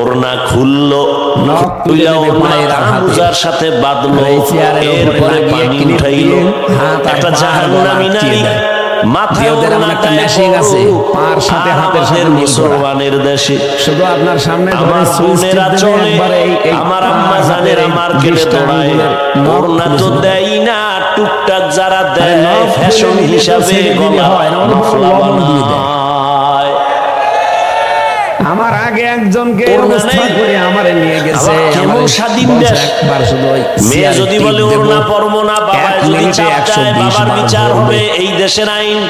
ওড়না খুললো। মোজার সাথে বাঁধলো এরপরে পানি উঠাইলো। একটা জাহান্নামী নারী। মুসলমানের দেশে শুধু আপনার সামনে আমার বোনেরা চলে আমার আম্মা জানের দৌড়ায় তো দেয় না টুকটাক যারা দেয় ফ্যাশন হিসাবে গলা হয় না, আমার আগে একজনকে অবস্থা করে আমারে নিয়ে গেছে কেমন স্বাধীন দেশ। একবার শুধু মেয়ে যদি বলে দেবো, ওড়না পরবো না বাবা যদি চাপ 120 দেয় বাবার বার বিচার হবে এই দেশের আইন।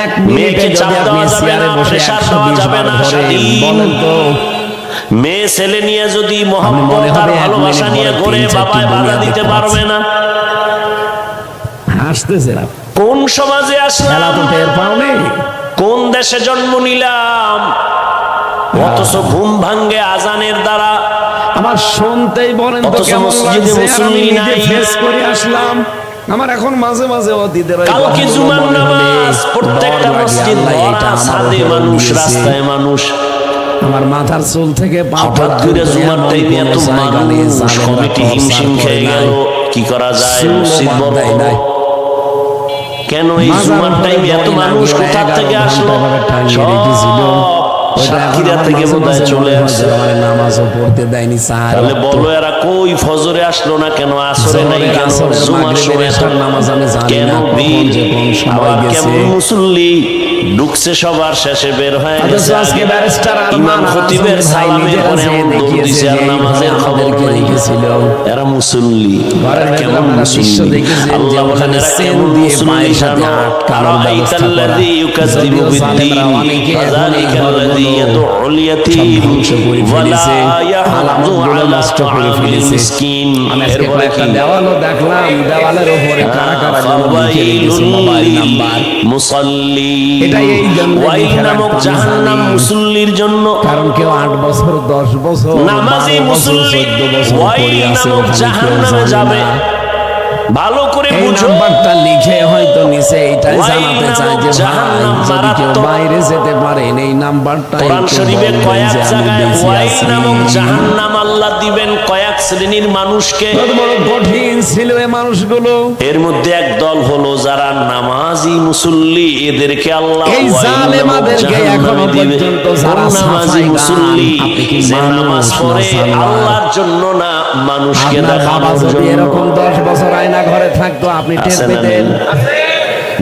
এক মিনিটে মেয়েকে চাপ আপনি দেওয়া যাবে না, বসে pressure 120 দেওয়া যাবে বার না, স্বাধীন। বলেন তো। মেয়ে ছেলে নিয়ে যদি আর এক ভালোবাসা নিয়ে ঘুরে বাবায় বাধা দিতে পারবে না। হাসতেছে না। কোন সমাজে আসলাম? কোন দেশে জন্ম নিলাম? অথচ ঘুম ভাঙ্গে আজানের দ্বারা আমার শুনতেই বলেন তো কেমন মসজিদে লাগছে? আমি নিজে ফেস করে আসলাম। আমার এখন মাঝে মাঝে অতীতের কালকে জুমার নামাজ প্রত্যেকটা মসজিদ এটা উপর মানুষ রাস্তায় মানুষ। আমার মাথার চুল থেকে হঠাৎ করে জুমার টাইমে এত মানুষ কমিটি হিমশিম খেয়ে গেল কি করা যায়? মসজিদ বড়। নাই। কেন এই জুমার টাইমে এত মানুষ কোথা থেকে আসলো? সব সাতক্ষীরা থেকে বোধহয় চলে আসছে। নামাজও পড়তে দেয়নি সাহার তাহলে বলো এরা কই? ফজরে আসলো না কেন? আসরে নাই কেন? জুমার সময় নামাজ আমি জানি না, সময় আবার গেছে। কেমন মুসল্লি? ঢুকছে সবার শেষে বের হয়ে গেছে আজকে ব্যারিস্টার ইমাম খতিবের সালামের পরে দেখিয়েছে আর নামাজের খবর। রেখেছিল। এরা মুসল্লি। ঘরের কেমন মুসল্লি? আল্লাহ ওখানে কেমন দিয়ে পায়ের সাথে জানো? ব্যবস্থা করা। আইতাল্লাযী ইউকাযযিবু বিদ্দীন। জালেমরা অনেকে এখন এই ফাযালিকাল্লাযী ঘরগুলো ইয়াদউল সব ইয়াতীম ধ্বংস করে ওয়ালা ফেলেছে, ইয়াহুদ্দু আলামতগুলো আলা নষ্ট করে ফেলেছে। আমি আজকে কয়েকটা দেওয়ালও দেখলাম। দেওয়ালের উপরে কারা কারা যেন লিখে রেখেছে মোবাইল নাম্বার। মুসল্লি। এটাই এই জন্য নামক জাহান্নাম মুসল্লির জন্য। কারণ কেউ আট বছর দশ বছর নামাজি মুসল্লি। ওয়াইল নামক জাহান্নামে যাবে। ভালো করে বুঝো। নাম্বারটা লিখে হয়তো নিচে ওয়াইল জানাতে চাই যে ভাই যদি কেউ বাইরে যেতে পারেন এই নাম্বারটা কোরআন শরীফে কয়েক জায়গায় বেঁচে ওয়াইল নামক জাহান্নাম আল্লাহ দিবেন কয়েক শ্রেণির মানুষকে। বড় কঠিন ছিল এই মানুষগুলো। এর মধ্যে এক দল হলো যারা নামাজি মুসল্লি এদেরকে আল্লাহ এই জালেমাদেরকে এখনও পর্যন্ত যারা নামাজি মুসল্লি নামাজ পড়ে আল্লাহর জন্য না মানুষকে দেখানোর জন্য। এরকম দশ বছর না ঘরে থাকতো আপনি টের পেতেন।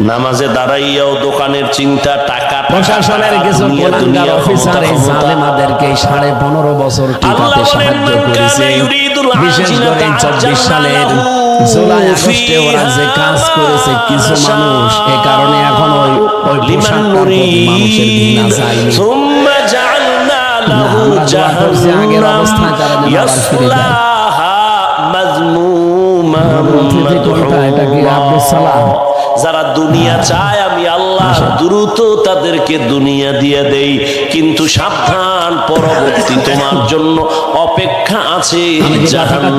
নামাজে দাঁড়াইয়াও দোকানের চিন্তা টাকা প্রশাসনের কিছু গোলাঙ্গার অফিসার এই জালেমাদেরকে সাড়ে পনেরো বছর টিকাতে সাহায্য করেছে। বিশেষ করে চব্বিশ সালের জুলাই আগস্টে ওরা যে কাজ করেছে কিছু মানুষ এ কারণে এখন ওই ওই পোশাক মানুষের ঘৃণা যায়নি আগের অবস্থায় তারা ফিরে যারা দুনিয়া চায় আমি আল্লাহ দ্রুত তাদেরকে দুনিয়া দিয়ে দেই কিন্তু সাবধান পরবর্তী তোমার জন্য অপেক্ষা আছে।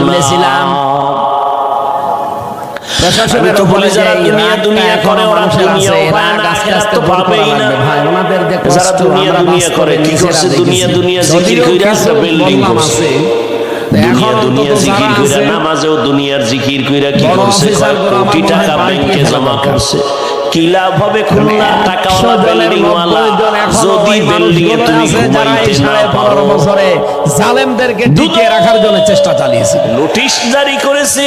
তুলেছিলাম, দুনিয়া দুনিয়া করে কি করছে? দুনিয়া দুনিয়া বললাম করছে। দুনিয়া দুনিয়া জিকির কইরা নামাজেও দুনিয়ার জিকির কইরা কি করছে? কোটি টাকা ব্যাংকে জমা করছে? কি লাভ হবে খুলনা টাকাওয়ালা বিল্ডিং ওয়ালা নব্বই জন এখনও যদি বিল্ডিং এ তুমি আছে যারা এই ঘুমাইতে না পারো। বছরে জালেমদেরকে টিকিয়ে রাখার জন্য চেষ্টা চালিয়েছে। নোটিশ জারি করেছে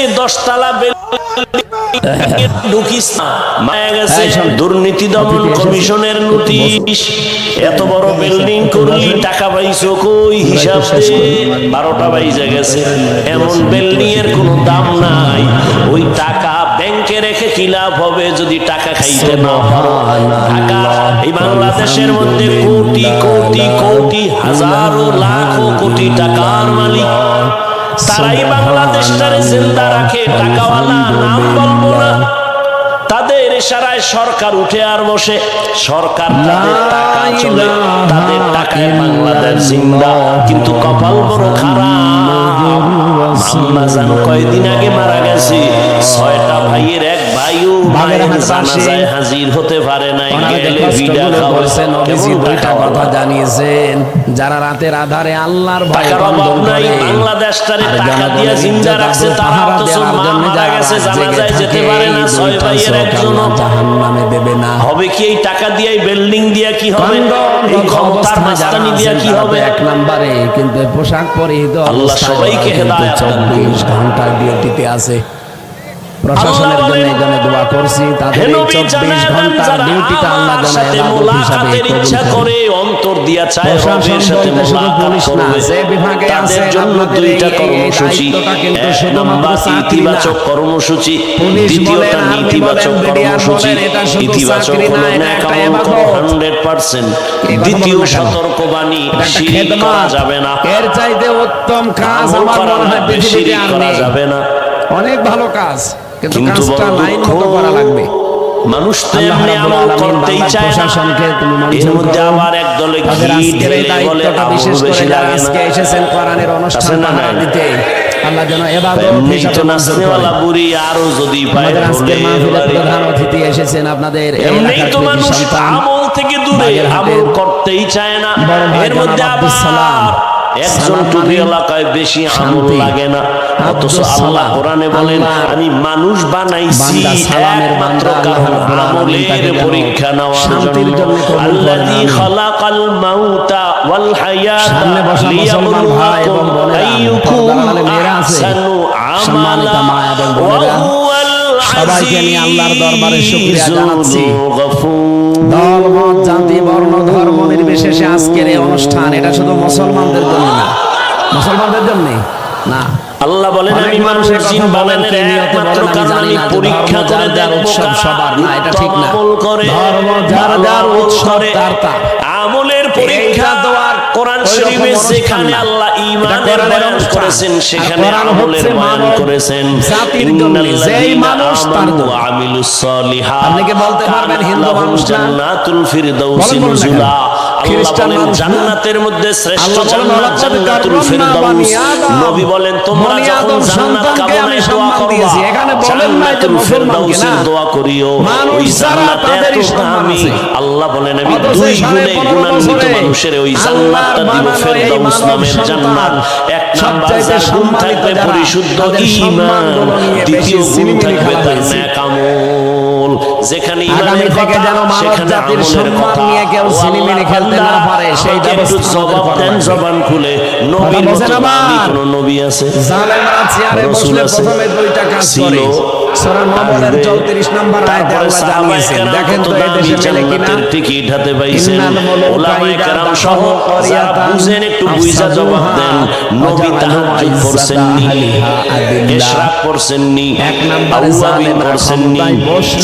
দুর্নীতি দমন কমিশনের নোটিশ। এত বড় বিল্ডিং করলি টাকা পাইছো কই? হিসাব। বারোটা বাইজে গেছে। এমন বিল্ডিং এর কোনো দাম নাই। ওই টাকা ব্যাংকে রেখে কি লাভ হবে যদি টাকা খাইতে না পারো? টাকা এই বাংলাদেশের মধ্যে কোটি কোটি কোটি হাজারো লাখো কোটি টাকার মালিক। তারাই বাংলাদেশটারে জিন্দা রাখে টাকাওয়ালা নাম বলব না। ইশারায় সরকার উঠে আর বসে। সরকার তাদের টাকা চলে তাদের টাকায় বাংলাদেশ জিন্দা। কিন্তু কপাল বড় খারাপ। আম্মা জান কয়দিন আগে মারা গেছে। ছয়টা ভাইয়ের এক ভাইও মায়ের জানাজায় হাজির হতে পারে নাই। গেলে কষ্টগুলো বিডা নবীজি দুইটা কথা জানিয়েছেন। যারা রাতের আধারে আল্লাহর ভয় টাকার অভাব বন্ধন করে। বাংলাদেশটারে টাকা দিয়ে জিন্দা রাখছে তারা পাহারা অথচ দেওয়ার মা জন্য মারা গেছে জানাজায় যেতে পারে না ছয় ভাইয়ের চোখ আল্লাহ জাহান্নামে দেবে না। হবে কি এই টাকা দিয়ে বিল্ডিং দিয়ে কি হবে? এই ক্ষমতার মাস্তানি দিয়ে কি হবে? এক নম্বরে কিন্তু পোশাক পরিহিত আল্লাহ সবাইকে হেদায়েত 24 ঘণ্টা ডিউটিতে আছে। প্রশাসনের জন্য জন্য দোয়া করছি তাদের চব্বিশ ঘণ্টার ডিউটিটা আল্লাহ হিসাবে ইচ্ছা করে অন্তর দিয়া চায় প্রশাসন বলতে শুধু পুলিশ না, যে বিভাগে আছেন, জন্য দুইটা কর্মসূচি। কিন্তু শুধুমাত্র নাম্বার ইতিবাচক কর্মসূচি দ্বিতীয়টা নেতিবাচক কর্মসূচি ইতিবাচক হলো দ্বিতীয় সতর্কবাণী শিরিক করা যাবে না। এর চাইতে উত্তম কাজ আমার মনে হয় পৃথিবীতে আর নেই। যাবে না। অনেক ভালো কাজ। কিন্তু কিন্তু বড় দুঃখ করা লাগবে। মানুষ তো এমনি আমল করতেই চায় না। এর মধ্যে আবার একদলে তাদের ঘি ঢেলে বলে বিশেষ করে আজকে এসেছেন কোরআনের অনুষ্ঠান? দিতে। আল্লাহ যেন এমনি তো নাচনেওয়ালা বুড়ি আরও যদি পায় আজকে ঢোলে মাহফিলের প্রধান অতিথি এসেছেন আপনাদের এমনি তো মানুষ আমল থেকে দূরে আমল করতেই চায় না। এর মধ্যে। আবার একজন টুপি মানে এলাকায় বেশি আমল লাগে না অথচ আল্লাহ কোরআনে বলেন আমি মানুষ বানাইছি একমাত্র আমলের পরীক্ষা নেওয়ার জন্য আল্লাযী খালাকাল মাউতা ওয়াল হায়াতা লিয়াবলুয়াকুম আইয়ুকুম। আহসানু আমালা ওয়া হুয়াল সবাইকে নিয়ে আল্লাহর দরবারে শুকরিয়া জানাচ্ছি। গফুর। দল মত জাতি বর্ণ ধর্ম নির্বিশেষে আজকের এই অনুষ্ঠান এটা শুধু মুসলমানদের জন্য না মুসলমানদের জন্য না আল্লাহ বলেন আমি মানুষের জিন বলেন, একমাত্র কারণ আমি পরীক্ষা করে যার উৎসব সবার না, এটা ঠিক না। ধর্ম যার যার উৎসরে। আমলের পরীক্ষা কোরআন শরীফে যেখানে আল্লাহ ঈমানের বয়ান করেছেন সেখানে আমলের বয়ান করেছেন। যেই মানুষ তার আমিলুস সালিহাত আপনি কি বলতে পারবেন হিন্দু মানুষ জান্নাতুল ফিরদাউসি? নুজুলা। খ্রিস্টান? জান্নাতের মধ্যে শ্রেষ্ঠ জান্নাত জান্নাতুল ফিরদাউস নবী বলেন তোমরা যখন জান্নাত আমি কামনায় দোয়া করবা এখানে বলেন না যে জান্নাতুল মুসলমানকে ফিরদাউসের না। দোয়া করিও। ওই জান্নাতে এত সম্মান আল্লাহ বলেন আমি দুই গুণে গুণান্বিত মানুষের ওই জান্নাতটা দিব ফেরদাউস নামের জান্নাত। সবচাইতে গুণ থাকবে পরিশুদ্ধ ঈমান। দ্বিতীয় গুণ থাকবে তার নেক আমল যেখানে ইমানের থেকে কথা সেখানে আমলের কথা। কেউ ও খেলতে না পারে, সেই ব্যবস্থা জবাব দেন জবান খুলে। নবীর মতো কোনো নবী আছে? জালেমরা চেয়ারে বসলে প্রথমে দুইটা কাজ করে। সূরা মামুনের 34 নম্বর আয়াতে আল্লাহ জানিয়েছেন দেখেন তো এই দেশে মেলে কিনা? টিকিট হাতে পাইছেন। ওলামায়ে কেরাম সহ যারা বুঝেন একটু বুঝা জবাব দেন। নবী তাহাজ্জুদ আহলিহা আদিল্লাহ। ইশরাক করছেননি এক নম্বরে আউয়াবিন জালেমরা করছেননি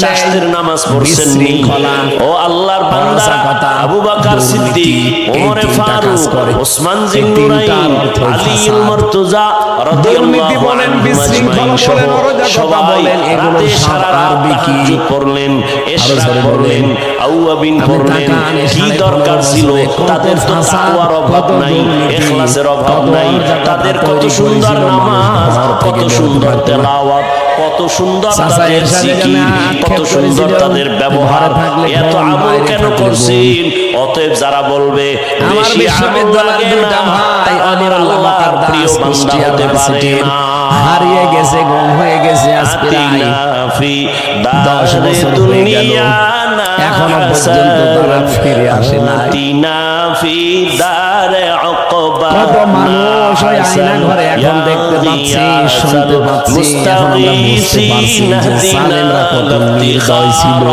চাষের নামাজ পড়ছেননি। বিশৃঙ্খলা, ও আল্লাহর বান্দা আবু বকর সিদ্দিক ওমরে ফারুক ওসমান অর্থ আলী ফাসাদ। রাদিয়াল্লাহু অরাজকতা সবাই রাতে সারা রাত কি? তাহাজ্জুদ পড়লেন ইশরাক পড়লেন আউয়াবিন পড়লেন কি দরকার ছিল তাদের তো তাকওয়ার অভাব নাই ইখলাসের অভাব নাই তাদের কত সুন্দর নামাজ কত সুন্দর। তেলাওয়াত কত সুন্দর তাদের জিকির কত সুন্দর তাদের ব্যবহার। এত আমল কেন করছেন? অতএব যারা বলবে বেশি আমল লাগে না তারা অনির আল্লাহর প্রিয় বান্দা হতে পারে না। হারিয়ে গেছে গম হয়ে গেছে আজ প্রায় দশ বছর হয়ে গেল। এখনও পর্যন্ত তারা ফিরে আসে কত মানুষ আয়না ঘরে এখন দেখতে পাচ্ছি, শুনতে পাচ্ছি, এখন আমরা বুঝতে পারছি যে সালেমরা কত নির্দয় ছিল।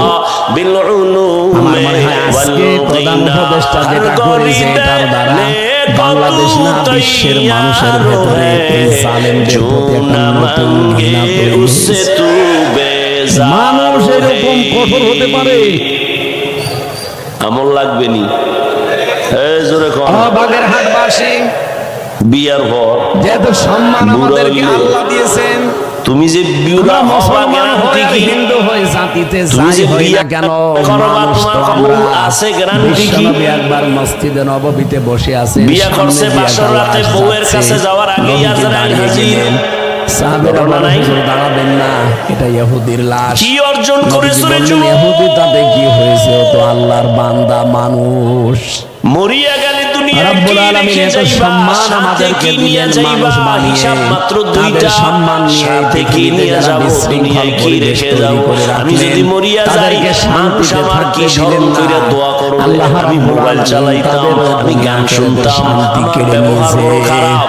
আমার মনে হয় আজকে প্রধান উপদেষ্টা যেটা করেছে এটার দ্বারা বাংলাদেশ না বিশ্বের মানুষের ভেতরে এই জালেমদের প্রতি একটা নতুন ঘৃণা। মানুষ এরকম কঠোর হতে পারে আমল লাগবে নি জোরে কর বাগের হাটবাসী বিয়ার ঘর যেহেতু সম্মান আমাদেরকে আল্লাহ দিয়েছেন তুমি যে হবা গ্যারান্টি কি হিন্দু জাতিতে যাই হই না কেন করবা, মানুষ তো কবুল আমরা আছে, কি? একবার মসজিদে নববীতে বসে আছে বিয়া করছে, বাসর রাতে বউয়ের কাছে যাওয়ার আজরাইল হাজির। নাই? দাঁড়াবেন না এটা ইহুদির লাশ কি অর্জন করেছ? ইহুদি তাতে কি হয়েছে ও তো আল্লাহর বান্দা মানুষ মরিয়া রব্বুল আলামিন এত সম্মান আমাদেরকে দিলেন মানুষ বানিয়ে। মাত্র দুইটা। সম্মান নিয়ে সাথে নিয়ে যারা দুনিয়ায় কি রেখে তৈরি আমি যদি মরিয়া যাই, মানুষ আমার কি স্মরণ দিলেন দোয়া করবে? আল্লাহ আমি মোবাইল চালাইতাম, আমি গান শুনতাম, শান্তি আমার ব্যবহার খারাপ।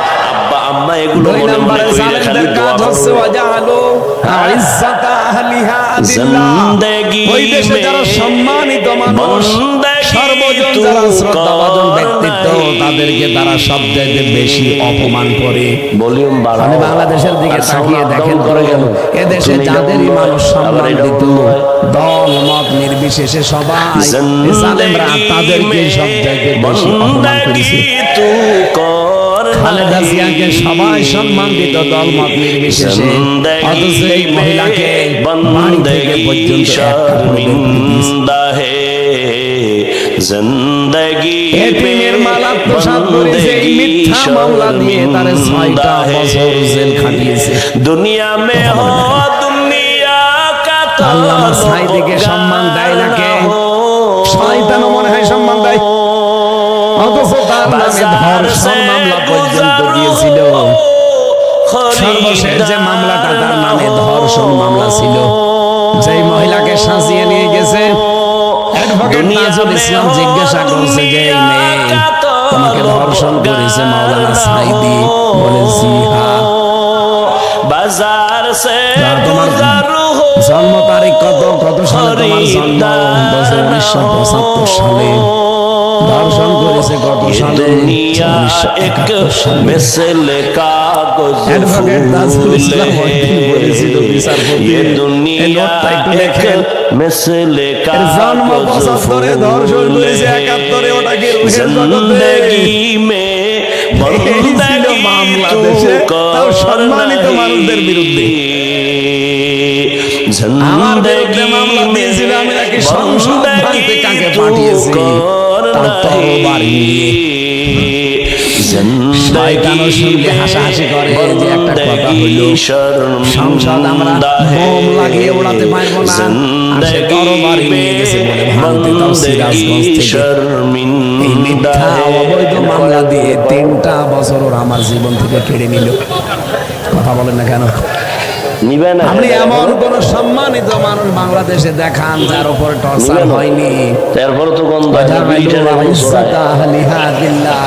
আম্মা এগুলো মনে মনে নম্বরে খালি দোয়া কাজ হচ্ছে করবে। আহলিহা আদিল্লাহ। ওই দেশে যারা সম্মানিত মানুষ বন্দেগি সর্বজন যারা শ্রদ্ধাভাজন ব্যক্তিত্ব তাদেরকে তারা সবচাইতে বেশি অপমান করে। ভলিউম বাড়াও। বাংলাদেশের দিকে তাকিয়ে দেখেন down এদেশে যাদেরই মানুষ সম্মান দিত দল মত নির্বিশেষে সবাই জালেমরা তাদেরকে সব বেশি অপমান করেছে। খালেদা জিয়াকে সবাই সম্মান দিত দল মত নির্বিশেষে। অথচ এই মহিলাকে বাড়ি থেকে পর্যন্ত জিন্দগি এতিমের মাল আত্মসাৎ করেছে মিথ্যা মামলা দিয়ে তারে ছয়টা বছর জেল খাটিয়েছে দুনিয়া মে হো দুনিয়া কা তো আল্লাহ আমার সাইদিকে সম্মান দেয় না কে? শয়তানও মনে হয় সম্মান দেয়। অথচ তার নামে ধর্ষণ মামলা পর্যন্ত দিয়েছিল। সর্বশেষ যে মামলাটা তার নামে ধর্ষণ মামলা ছিল যেই মহিলাকে সাজিয়ে নিয়ে গেছে নাজুল ইসলাম জিজ্ঞাসা করছে যে এই মেয়ে তোমাকে ধর্ষণ করেছে মাওলানা সাইদি বলে জি হ্যাঁ বাজার সে জন্ম তারিখ কত কত সালে তোমার জন্ম? উনিশশো পঁচাত্তর সালে। ধর্ষণ করেছে কত সালে? উনিশশো একাত্তর সালে। অ্যাডভোকেট নাজরুল ইসলাম অন্তিম বলেছিল সম্মানিত মানুষদের বিরুদ্ধে আমার বিরুদ্ধে মামলা দিয়েছিল আমি তাকে সংসদ ভাঙতে কাকে পাঠিয়েছি তার তরবারি শয়তানও শুনলে হাসাহাসি করে যে একটা কথা হইল, সংসদ আমরা বোম লাগিয়ে উড়াতে পারব না। সে তরবারি নিয়ে গেছে বলে ভাঙতে তাও সিরাজগঞ্জ থেকে। মিথ্যা অবৈধ মামলা দিয়ে তিনটা বছর ওরা আমার জীবন থেকে কেড়ে নিল। কথা বলেন না কেন? নিবে না। আপনি এমন কোন সম্মানিত মানুষ বাংলাদেশে দেখান যার উপর টর্চার হয়নি। তারপরে তো গন্ধ ওয়াজাআলু ইজ্জাতা আহলিহা বিল্লাহ।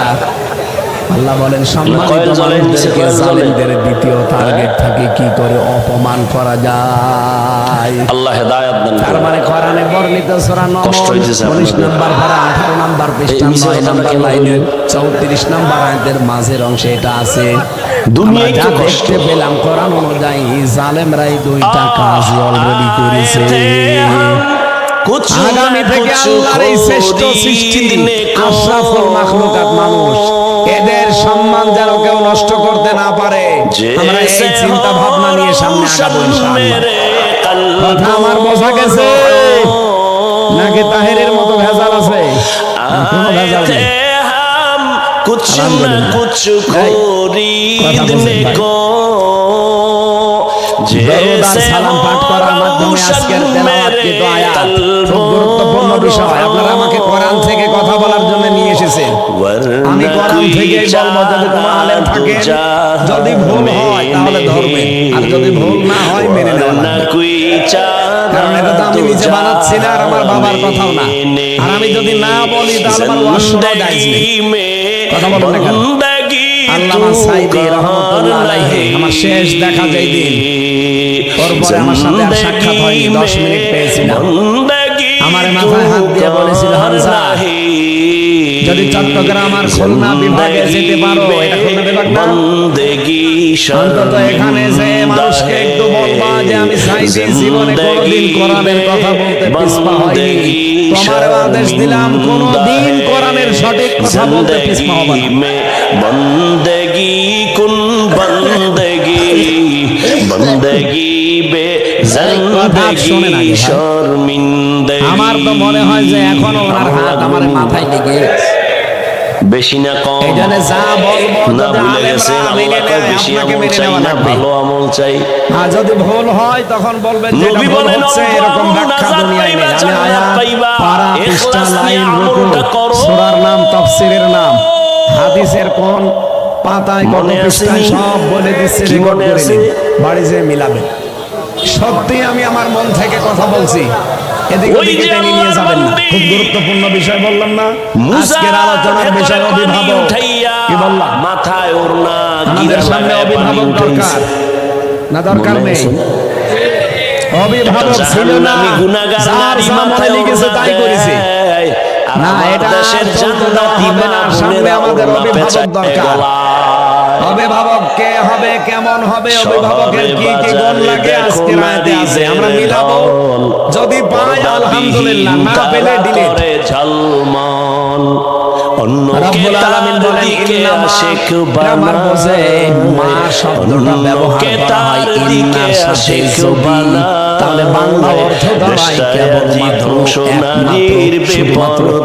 আল্লাহ বলেন সম্মানিত মানুষদেরকে জালিমদের দ্বিতীয় টার্গেট থাকে কি করে অপমান করা যায়। আল্লাহ হেদায়াত দান তার মানে কোরআনে বর্ণিত সূরা নমল কষ্ট হইতেছে 19 আপনাদের। নাম্বার পারা 18 নাম্বার পৃষ্ঠা এই 9 কথাটা নাম্বার কেন 34 নাম্বার আয়াতের মাঝের অংশে এটা আছে। দুনিয়ায় তো কষ্ট। পেলাম কোরআন অনুযায়ী জালেমরা এই দুইটা কাজ অলরেডি করেছে। আগামী থেকে আল্লাহর এই শ্রেষ্ঠ সৃষ্টি আশরাফুল মাখলুকাত মানুষ এদের সম্মান যেন কেউ নষ্ট করতে না পারে আমরা এই চিন্তা ভাবনা নিয়ে সামনে আগাবো ইনশাআল্লাহ কথা আমার বোঝা গেছে নাকি তাহেরের মতো ভেজাল আছে কোনো ভেজাল নেই हम कुछ न আলহামদুলিল্লাহ। कुछ ভাই, खरीदने ভাই। को দরুদ আর जैसे সালাম পাঠ করার মাধ্যমে আজকের তেলাওয়াতকৃত আয়াত খুব গুরুত্বপূর্ণ বিষয় আপনারা আমাকে কোরআন থেকে কথা বলার জন্য নিয়ে এসেছেন আমি কোরআন থেকে বলব যদি কোনো আলেম থাকে যদি ভুল হয় তাহলে ধরবেন আর যদি ভুল না হয় মেনে নেওয়া কারণ এটা তো আমি নিজে বানাচ্ছি না আর আমার বাবার কথাও না। আর আমি যদি না বলি তাহলে আমার ওয়াজ শোনা নেই কথা বলুন না? আল্লামা সাইদি রহমতুল্লাহ আলাইহি আমার শেষ দেখা যায় দিন। ওর আমার সাথে আর সাক্ষাৎ হয়নি দশ মিনিট পেয়েছিলাম। আমার মাথায় হাত দিয়ে বলেছিল হামজা যদি চট্টগ্রাম আর খুলনা বিভাগে যেতে পারো এটা খুলনা বিভাগ না? অন্তত এখানে যে মানুষকে একটু বলবা যে আমি চাইছি জীবনে কোনোদিন কোরআনের কথা বলতে পিছপা হয়নি। তোমার আদেশ দিলাম কোনোদিন কোরআনের সঠিক কথা বলতে পিছপা হবে না। বন্দেগি কুল বন্দেগি বন্দেগি বে জিন্দগি শর্মিন আমার তো মনে হয় যে এখন ওনার হাত আমার মাথায় লেগে বেশি না কম। যা না ভুলে গেছে বেশি আমল চাই না ভালো আমল চাই। আর যদি ভুল হয় তখন বলবেন যে নবী বলেন, এরকম ব্যাখ্যা দুনিয়ায় নেই। আমি আয়াত। পারা পৃষ্ঠা লাইন রুকু। সূরার নাম তাফসীরের নাম। হাদিসের কোন পাতায় কত মনে পৃষ্ঠায় সব বলে দিচ্ছে কি রেকর্ড করে? বাড়ি যেয়ে মিলাবেন। সত্যি আমি আমার মন থেকে কথা বলছি। এদিকে ওই ওদিকে যে টেনে নিয়ে আল্লাহর যাবেন না। বান্দি। খুব গুরুত্বপূর্ণ বিষয় বললাম না। আজকের আলোচনার বিষয় অভিভাবক। কি বললাম? মাথায় ওড়না আমাদের সামনে অভিভাবক দরকার। না দরকার নেই। অভিভাবক ছিল না। যার নারী যা মাথায় লেগেছে তাই করেছে। না, এটা আমাদের অভিভাবক দরকার। অভিভাবক কে হবে কেমন হবে অভিভাবকের কি কি গুণ লাগে আজকের আয়াতে আছে আমরা মিলাবো। যদি পাই আলহামদুলিল্লাহ না পেলে ডিলিট ঝলমল। অন্য রব্বুল আলামিন বলেন ইন্নামা শেখ গ্রামার বোঝে মা শব্দটা ব্যবহার করা হয় ইন্নার সাথে যদি। তাহলে বাংলা অর্থ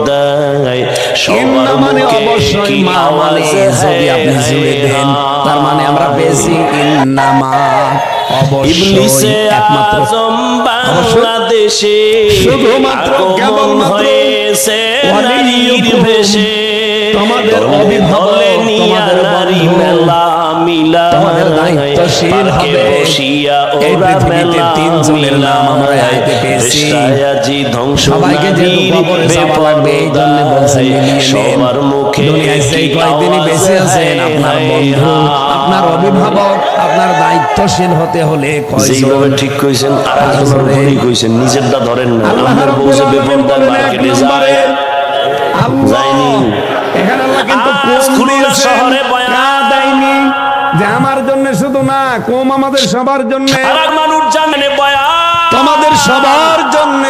দাঁড়ায় মানে অবশ্যই মা মানে যদি আপনি জুড়ে দেন তার মানে আমরা পেয়েছি ইন্নামা ইবলিসে একমাত্র বাংলাদেশে শুধুমাত্র কেবলমাত্র হয়েছে নারীর ওয়ালিউকুম, বেশে তোমাদের তরুণ অভিভাবক, দলে নিয়া তোমাদের নারী মেলা মিলা তোমাদের দায়িত্বশীল হবে। এই পৃথিবীতে মেলা তিনজনের নাম আমরা মিলায়। পেয়েছি। সবাইকে যেহেতু কবরে যাওয়া লাগবে, এই জন্য বলছেন সবার মুখে দুনিয়ায় যেই কি বেঁচে আছেন আপনার বন্ধু। আপনার অভিভাবক আপনার দায়িত্বশীল হতে হলে যেইভাবে ঠিক কইছেন আর একজনের ভুলই কইছেন নিজেরটা ধরেন না। বেপরদায় বলেন এক মার্কেটে যায়। যায়নি। এখানে আল্লাহ কিন্তু দিয়েছেন, শহরে বয়া দেয়নি। যে আমার জন্য শুধু না কম আমাদের সবার জন্য। আর মানুষ জানে বয়া তোমাদের সবার জন্য।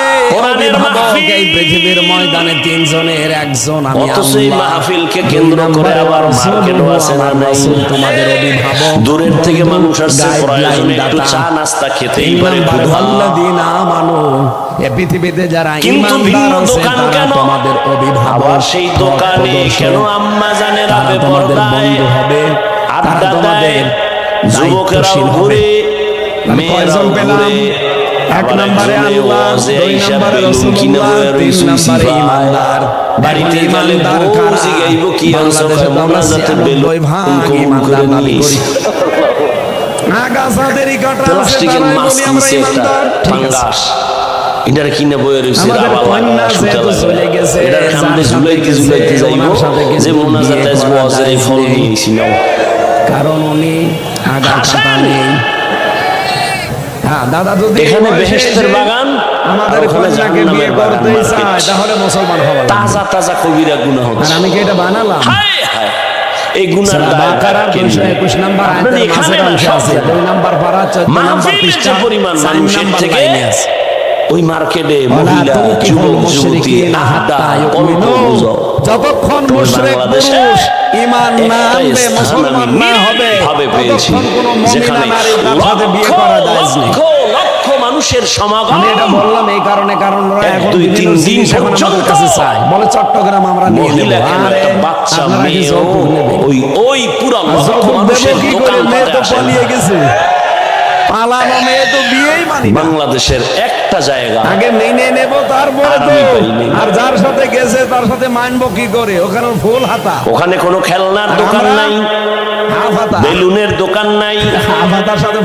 এই পৃথিবীর ময়দানে তিনজনের একজন আমি আল্লাহ। মাহফিলকে কেন্দ্র করে আবার রাসূল মার্কেটও আছে না নাই? তোমাদের অভিভাবক দূরের থেকে মানুষ আসছে প্রয়োজনে একটু চা নাস্তা খেতেই তিন পারে। আল্লাযীনা আমানু। এ পৃথিবীতে যারা কিন্তু ভিন্ন দোকান কেন? তোমাদের অভিভাবক সেই দোকানে কেন আম্মা জানে রাতে তোমাদের বন্ধু হবে আড্ডা তোমাদের হবে ঘুরে পেলাম? ঘুরে এক নম্বরে আল্লাহ দুই নম্বরে রাসূলুল্লাহ তিন নম্বরে ঈমানদার বাড়িতে গেলে ঈমানদার কারা? জিগাইব কি বাংলাদেশে কয় তো আমরা মোনাজাতে বেলুন 96 ভাগ কম ঈমানদার করে নিস। করি। কাটা প্লাস্টিকের মাছ বলি একটা ঈমানদার। ঠিক আছে। ফাঙ্গাস এটার কিনে বইয়ে রয়েছে আমাদের আবার কন্যা লাগা, সুতা যেহেতু লাগা। চলে গেছে, এটার সামনে সাথে ঝুলাইতে গেছে, ঝুলাইতে যাইব যে মোনাজাতে আসব এই ফল নাও কারণ উনি আগা নেই হ্যাঁ দাদা যদি এখানে বেহেশতের বাগান, আমাদের কন্যাকে বিয়ে করতেই চায় তাহলে মুসলমান লাগবে। তাজা তাজা কবিরা গুণা আর আমি কি এটা বানালাম? হায় হায় এই গুনার সূরা দায় বাকারার কে 221 নাম্বার আয়াতের এখানে মাঝের না, অংশে সব আছে জায়গায়। নাম্বার পারা 14 নাম্বার পৃষ্ঠা পরিমাণ মানুষের থেকে ওই মার্কেটে মহিলা যুবক যুবতী আড্ডা অল্প। যতক্ষণ মুশরিক পুরুষ ঈমান না আনবে মুসলমান না হবে ভাবে পেয়েছি। যেখানে বিয়ে করা যায় না লক্ষ মানুষের সমাগম। আমি এটা বললাম এই কারণে কারণ ওরা এখন দুই, তিন দিন পর্যন্ত কাছে চায়। বলে চট্টগ্রাম আমরা নিয়ে নেব। কেন একটা বাচ্চা নেবেন? ওই ওই পুরা আর লক্ষ মানুষের করে? দোকান মেয়ে পালিয়ে গেছে। পালানো মেয়ে তো বিয়েই মানি বাংলাদেশের একটা জায়গা আগে মেনে নেব তারপরে তো আর যার সাথে গেছে তার সাথে মানবো কি করে? ওখানে ফুল হাতা। ওখানে কোনো খেলনার দোকান নাই। বেলুনের দোকান নাই।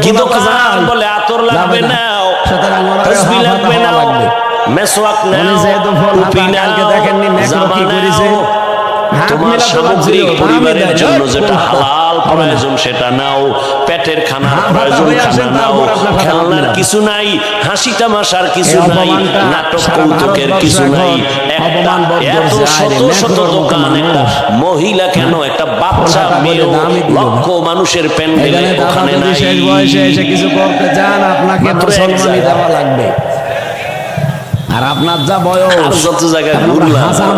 কি দোকান বলে আতর লাগবে না। তসবি লাগবে না। মেসওয়াক নাও। টুপি নাও। দেখেননি ম্যাক্রো কি করেছে? তোমার সামগ্রিক পরিবারের জন্য যেটা হাতা। হালাল। প্রয়োজন সেটা নাও পেটের খানার হাতা প্রয়োজন খানা নাও খেলনার কিছু নাই হাসি তামাশার কিছু নাই নাটক কৌতুকের কিছু নাই। একটা অপমান বোধ এত শত শত দোকান একটা মহিলা কেন একটা বাচ্চা না। লক্ষ মানুষের প্যান্ডেলে ওখানে নাই। কিছু করতে আপনাকে মুসলমানি দেওয়া লাগবে। আর আপনার যা বয়স যত জায়গায় ঘুরলাম হাসান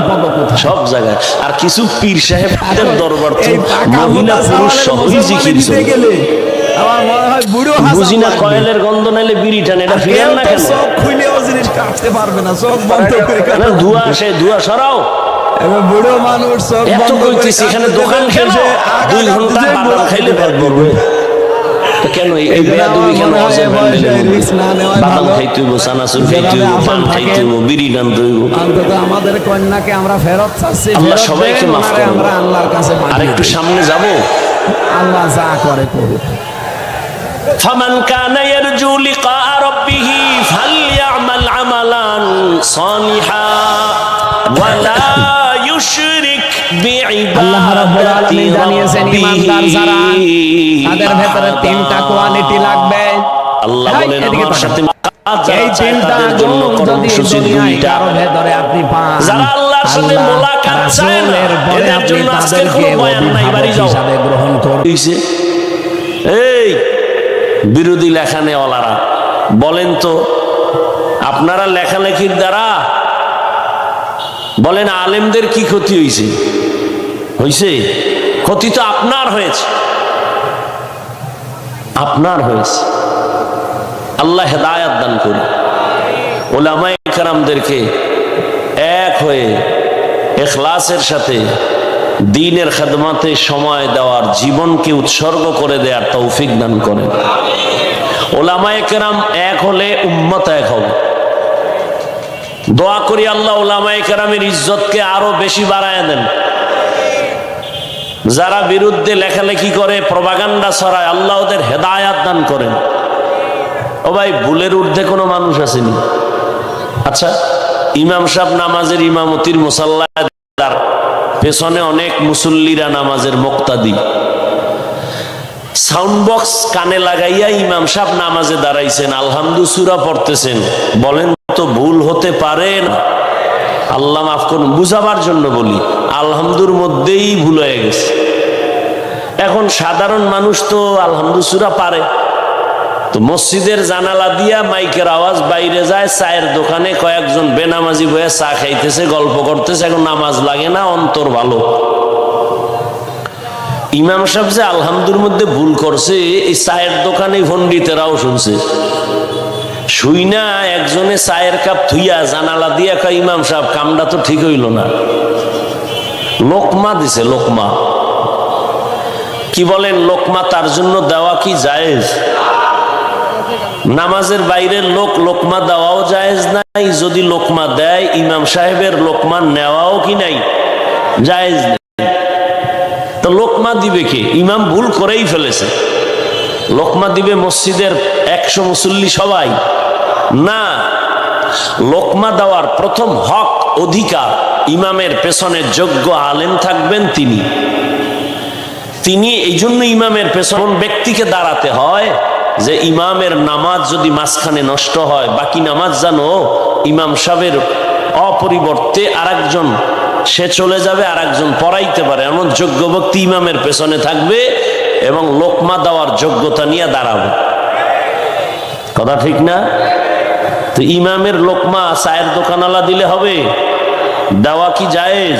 সব জায়গায়। আর কিছু পীর সাহেবদের দরবার তো মহিলা পুরুষ সহই জিকির গেলে আমার মনে হয় বুড়ো হাসান বুঝি না কয়েলের গন্ধ নাইলে বিড়ি টান এটা ফিরেন না কেন? চোখ খুলেও জিনিস কাটতে পারবে না চোখ বন্ধ করে না, কাটতে ধোঁয়া আসে ধোঁয়া সরাও। এবার বুড়ো মানুষ চোখ বন্ধ করে এখানে দোকান কেন আগা দুই ঘণ্টা বাদাম খাইলে পেট ভরবে। তো কেন এই এই জন্য বেয়াদবি আমার কেন মনে হয় হজের এ প্যান্ডেলের বয়সে মধ্যে? risk না নেওয়াই বাদাম ভালো। খাইতে হইব চানাচুর খাইতে যেভাবে হইব পান আসন খাইতে থাকে। হইব বিড়ি টানতে হইব অন্তত আমাদের কন্যাকে আমরা ফেরত চাচ্ছি আল্লাহ ফেরত সবাইকে দেন, মাফ ওনারে করুন। আমরা আল্লাহর কাছে আর পাঠিয়ে একটু দিই। সামনে যাব আল্লাহ যা করে করুক فمن كان يرجو لقاء ربه فليعمل عملا صالحا বিরোধী লেখা নেওয়ালারা বলেন তো আপনারা লেখালেখির দ্বারা বলেন, আলেমদের কি ক্ষতি হয়েছে হয়েছে ক্ষতি তো আপনার হয়েছে। আপনার হয়েছে। আল্লাহ হেদায়াত দান করি ওলামাই কারামদেরকে এক হয়ে এখলাসের সাথে দিনের খেদমাতে সময় দেওয়ার জীবনকে উৎসর্গ করে দেওয়ার তৌফিক দান করেন। ওলামায়ে এক হলে উম্মত এক হবে। দোয়া করি আল্লাহ ওলামায়ে কেরামের ইজ্জতকে আরও বেশি বাড়ায় দেন। যারা বিরুদ্ধে লেখালেখি করে, প্রবাগান্ডা ছড়ায়, আল্লাহ ওদের হেদায়াত দান করেন। ও ভাই ভুলের ঊর্ধ্বে কোনো মানুষ আসেনি। আচ্ছা ইমাম সাহেব নামাজের ইমামতির মুসাল্লা পেছনে অনেক মুসল্লিরা নামাজের মুক্তাদি। সাউন্ড বক্স কানে লাগাইয়া ইমাম সাহেব নামাজে দাঁড়াইছেন আলহামদু সুরা পড়তেছেন। বলেন হতে পারে না। আল্লাহ মাফ করুন, বুঝাবার জন্য বলি, আলহামদুর মধ্যেই ভুল হয়ে গেছে। এখন সাধারণ মানুষ তো আলহামদু সুরা পারে। তো মসজিদের জানালা দিয়া মাইকের আওয়াজ বাইরে যায়, চায়ের দোকানে কয়েকজন বেনামাজি বয়ে চা খাইতেছে, গল্প করতেছে, এখন নামাজ লাগে না, অন্তর ভালো। ইমাম সাহেব যে আলহামদুর মধ্যে ভুল করছে, এই চায়ের দোকানে পণ্ডিতেরাও শুনছে। শুই না, একজনে চায়ের কাপ থুইয়া জানালা দিয়া কয়, ইমাম সাহেব, কামটা তো ঠিক হইল না। লোকমা দিছে, লোকমা। কি বলেন, লোকমা তার জন্য দেওয়া কি জায়েজ? নামাজের বাইরের লোক লোকমা দেওয়াও জায়েজ নাই, যদি লোকমা দেয়, ইমাম সাহেবের লোকমা নেওয়াও কি নাই? জায়েজ নেই। তো লোকমা দিবে কে? ইমাম ভুল করেই ফেলেছে। লোকমা দিবে মসজিদের একশো মুসল্লি সবাই। না, লোকমা দেওয়ার প্রথম হক, অধিকার, ইমামের পেছনে যোগ্য আলেম থাকবেন তিনি। তিনি এই জন্য ইমামের পেছন ব্যক্তিকে দাঁড়াতে হয় যে ইমামের নামাজ যদি মাঝখানে নষ্ট হয়, বাকি নামাজ জানো, ইমাম সাহেবের অপরিবর্তে আরেকজন, সে চলে যাবে আর একজন পড়াইতে পারে। এমন যোগ্য ব্যক্তি ইমামের পেছনে থাকবে এবং লোকমা দেওয়ার যোগ্যতা নিয়ে দাঁড়াবে। কথা ঠিক না? তো ইমামের লোকমা চায়ের দোকানওয়ালা দিলে হবে? দেওয়া কি জায়েজ?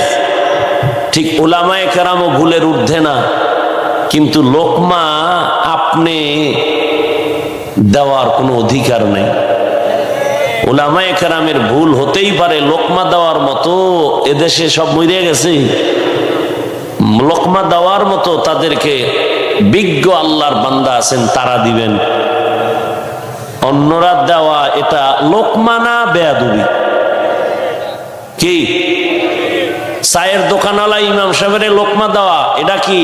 ঠিক ওলামায় কেরামও ভুলের ঊর্ধ্বে না। কিন্তু লোকমা আপনি দেওয়ার কোনো অধিকার নেই। ওলামায় কেরামের ভুল হতেই পারে, লোকমা দেওয়ার মতো এদেশে সব মরে গেছে। লোকমা দেওয়ার মতো তাদেরকে বিজ্ঞ আল্লাহর বান্দা আছেন, তারা দিবেন। অন্যরা দেওয়া এটা লোকমানা বেয়াদুবি। কি? চায়ের দোকানওয়ালা ইমাম সাহেবের লোকমা দেওয়া, এটা কি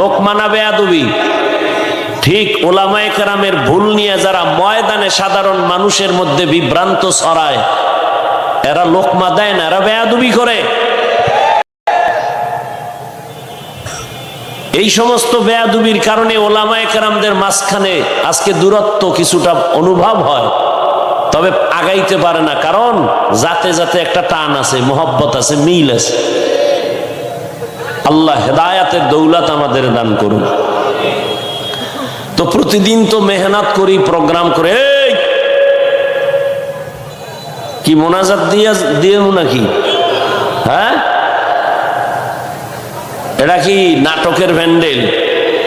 লোকমানা বেয়াদুবি? ঠিক ওলামায়ে কেরামের ভুল নিয়ে যারা ময়দানে সাধারণ মানুষের মধ্যে বিভ্রান্ত ছড়ায়, এরা লোকমা দেয় না, এরা বেয়াদুবি করে। এই সমস্ত বেয়াদুবির কারণে ওলামায়ে কেরামদের মাঝখানে আজকে দূরত্ব কিছুটা অনুভব হয়। তবে আগাইতে পারে না, কারণ যাতে যাতে একটা টান আছে, মোহব্বত আছে, মিল আছে। আল্লাহ হেদায়াতের দৌলত আমাদের দান করুন। তো প্রতিদিন তো মেহনত করি, প্রোগ্রাম করে কি মোনাজাত দিয়া দিয়ে নাকি? হ্যাঁ? এটা কি নাটকের ভ্যান্ডেল?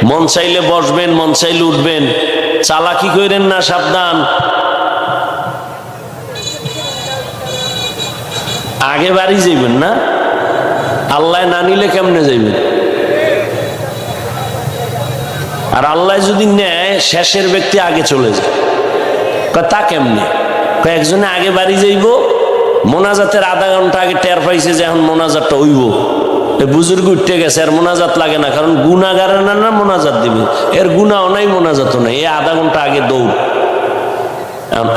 মন চাইলে বসবেন, মন চাইলে উঠবেন। চালাকি করেন না, সাবধান। আগে বাড়ি যাইবেন না? আল্লাহ না নিলে কেমনে যাইবেন? আর আল্লাহ যদি নেয়, শেষের ব্যক্তি আগে চলে যায়। তা কেমনে? একজনে আগে বাড়ি যাইব, মোনাজাতের আধা ঘণ্টা আগে টের পাইছে যে এখন মোনাজাতটা হইব। বুজুর্গ উঠতে গেছে আর মোনাজাত লাগে না, কারণ গুণাগারে না না মোনাজাত দিবে। এর গুণাও নাই, মোনাজাতও নাই, এ আধা ঘণ্টা আগে দৌড়।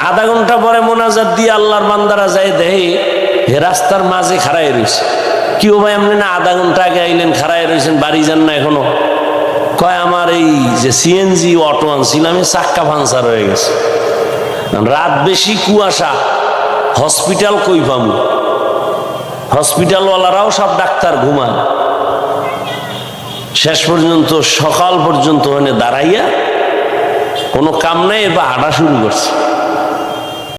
আধা ঘণ্টা পরে মোনাজাত দিয়ে আল্লাহর বান্দারা যায় দেহে হে রাস্তার মাঝে খাড়াই রয়েছে কি ও ভাই আপনি না আধা ঘণ্টা আগে আইলেন খাড়াই রয়েছেন বাড়ি যান না এখনও। কয়, আমার এই যে সিএনজি অটো এই চাক্কা পাঞ্চার হয়ে গেছে। রাত বেশি কুয়াশা, হসপিটাল কই পামু হসপিটালওয়ালারাও সব ডাক্তার ঘুমান। শেষ পর্যন্ত সকাল পর্যন্ত ওখানে দাঁড়াইয়া কোনো কাম নাই এবার হাঁটা শুরু করছে।